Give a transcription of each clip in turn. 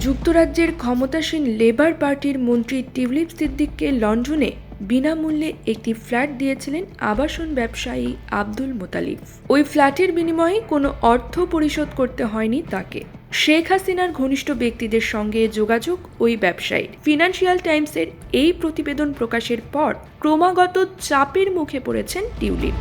যুক্তরাজ্যের ক্ষমতাসীন লেবার পার্টির মন্ত্রী টিউলিপ সিদ্দিককে লন্ডনে বিনামূল্যে একটি ফ্ল্যাট দিয়েছিলেন আবাসন ব্যবসায়ী আব্দুল মোতালিফ ওই ফ্ল্যাটের বিনিময়ে কোনো অর্থ পরিশোধ করতে হয়নি তাকে। শেখ হাসিনার ঘনিষ্ঠ ব্যক্তিদের সঙ্গে যোগাযোগ ওই ব্যবসায়ীর। ফিনান্সিয়াল টাইমসের এই প্রতিবেদন প্রকাশের পর ক্রমাগত চাপের মুখে পড়েছেন টিউলিপ।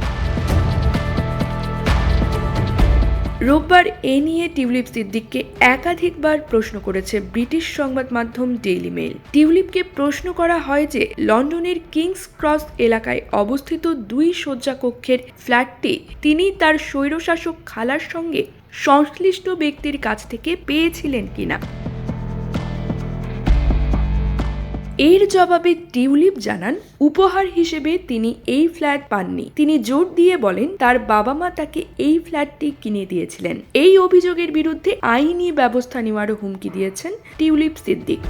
রোববার এ নিয়ে টিউলিপ সিদ্দিককে একাধিকবার প্রশ্ন করেছে ব্রিটিশ সংবাদ মাধ্যম ডেইলি মেল টিউলিপকে প্রশ্ন করা হয় যে, লন্ডনের কিংস ক্রস এলাকায় অবস্থিত দুই শয্যা কক্ষের ফ্ল্যাটটি তিনি তার স্বৈরশাসক খালার সঙ্গে সংশ্লিষ্ট ব্যক্তির কাছ থেকে পেয়েছিলেন কিনা। এর জবাবে টিউলিপ জানান, উপহার হিসেবে তিনি এই ফ্ল্যাট পাননি। তিনি জোর দিয়ে বলেন, তার বাবা মা তাকে এই ফ্ল্যাটটি কিনে দিয়েছিলেন। এই অভিযোগের বিরুদ্ধে আইনি ব্যবস্থা নেওয়ারও হুমকি দিয়েছেন টিউলিপ সিদ্দিক।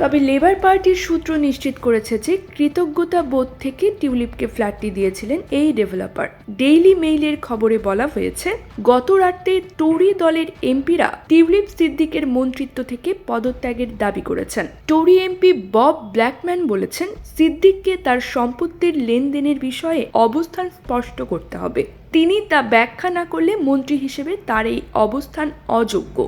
তবে লেবার পার্টির সূত্র নিশ্চিত করেছে যে কৃতজ্ঞতা বোধ থেকে টিউলিপকে ফ্ল্যাটটি দিয়েছিলেন এই ডেভেলপার। ডেইলি মেইলের খবরে বলা হয়েছে, গত রাতে টোরি দলের এমপিরা টিউলিপ সিদ্দিকের মন্ত্রিত্ব থেকে পদত্যাগের দাবি করেছেন। টোরি এমপি বব ব্ল্যাকম্যান বলেছেন, সিদ্দিককে তার সম্পত্তির লেনদেনের বিষয়ে অবস্থান স্পষ্ট করতে হবে। তিনি তা ব্যাখ্যা না করলে মন্ত্রী হিসেবে তার এই অবস্থান অযোগ্য।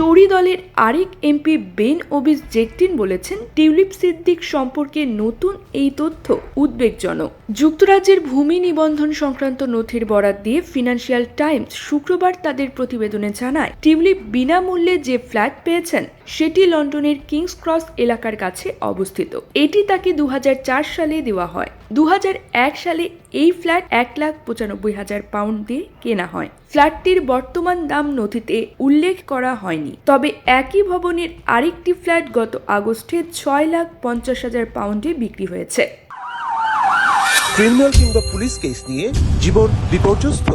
টোরি দলের আরেক এমপি বেন ওবিস জেকটিন বলেছেন, টিউলিপ সিদ্দিক সম্পর্কে নতুন এই তথ্য উদ্বেগজনক। যুক্তরাজ্যের ভূমি নিবন্ধন সংক্রান্ত নথির বরাত দিয়ে ফিনান্সিয়াল টাইমস শুক্রবার তাদের প্রতিবেদনে জানায়, টিউলিপ বিনামূল্যে যে ফ্ল্যাট পেয়েছেন, সেটি লন্ডনের কিংস ক্রস এলাকার কাছে অবস্থিত। এটি তাকে দু হাজার চার সালে দেওয়া হয়। দুহাজার এক সালে এই ফ্ল্যাট এক লাখ পঁচানব্বই হাজার পাউন্ড দিয়ে কেনা হয়। ফ্ল্যাটটির বর্তমান দাম নথিতে উল্লেখ করা হয়নি। তবে একই ভবনের আরেকটি ফ্ল্যাট গত আগস্টে ছয় লাখ পঞ্চাশ হাজার পাউন্ডে বিক্রি হয়েছে। ক্রিমিনাল কিংবা পুলিশ কেস নিয়ে জীবন বিপর্যস্ত।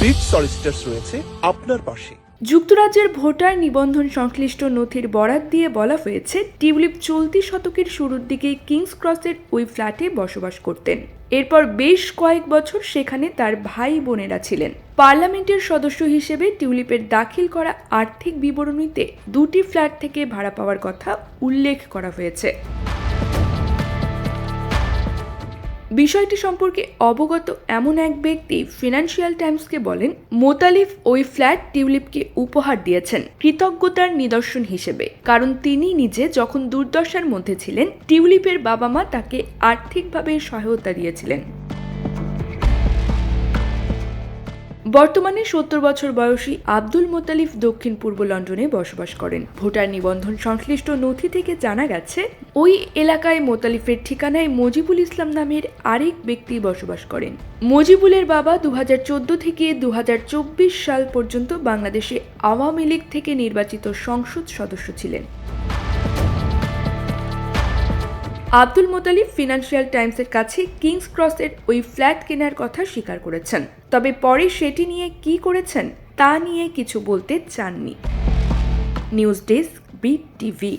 বিট সলিসিটার্স রয়েছে আপনার পাশে। যুক্তরাজ্যের ভোটার নিবন্ধন সংশ্লিষ্ট নথির বরাত দিয়ে বলা হয়েছে, টিউলিপ চলতি শতকের শুরুর দিকে কিংস ক্রসের ওই ফ্ল্যাটে বসবাস করতেন। এরপর বেশ কয়েক বছর সেখানে তার ভাই বোনেরা ছিলেন। পার্লামেন্টের সদস্য হিসেবে টিউলিপের দাখিল করা আর্থিক বিবরণীতে দুটি ফ্ল্যাট থেকে ভাড়া পাওয়ার কথা উল্লেখ করা হয়েছে। বিষয়টি সম্পর্কে অবগত এমন এক ব্যক্তি ফিনান্সিয়াল টাইমসকে বলেন, মোতালিফ ওই ফ্ল্যাট টিউলিপকে উপহার দিয়েছেন কৃতজ্ঞতার নিদর্শন হিসেবে। কারণ তিনি নিজে যখন দুর্দশার মধ্যে ছিলেন, টিউলিপের বাবা মা তাকে আর্থিকভাবে সহায়তা দিয়েছিলেন। বর্তমানে সত্তর বছর বয়সী আব্দুল মোতালিফ দক্ষিণ পূর্ব লন্ডনে বসবাস করেন। ভোটার নিবন্ধন সংশ্লিষ্ট নথি থেকে জানা গেছে, ওই এলাকায় মোতালিফের ঠিকানায় মজিবুল ইসলাম নামের আরেক ব্যক্তি বসবাস করেন। মজিবুলের বাবা দু হাজার চোদ্দ থেকে দু হাজার চব্বিশ সাল পর্যন্ত বাংলাদেশে আওয়ামী লীগ থেকে নির্বাচিত সংসদ সদস্য ছিলেন। আব্দুল মোতালিব ফিনান্সিয়াল টাইমসের কাছে কিংস ক্রসের ওই ফ্ল্যাট কেনার কথা স্বীকার করেছেন। তবে পরে সেটি নিয়ে কি করেছেন তা নিয়ে কিছু বলতে চাননি। News desk bit TV.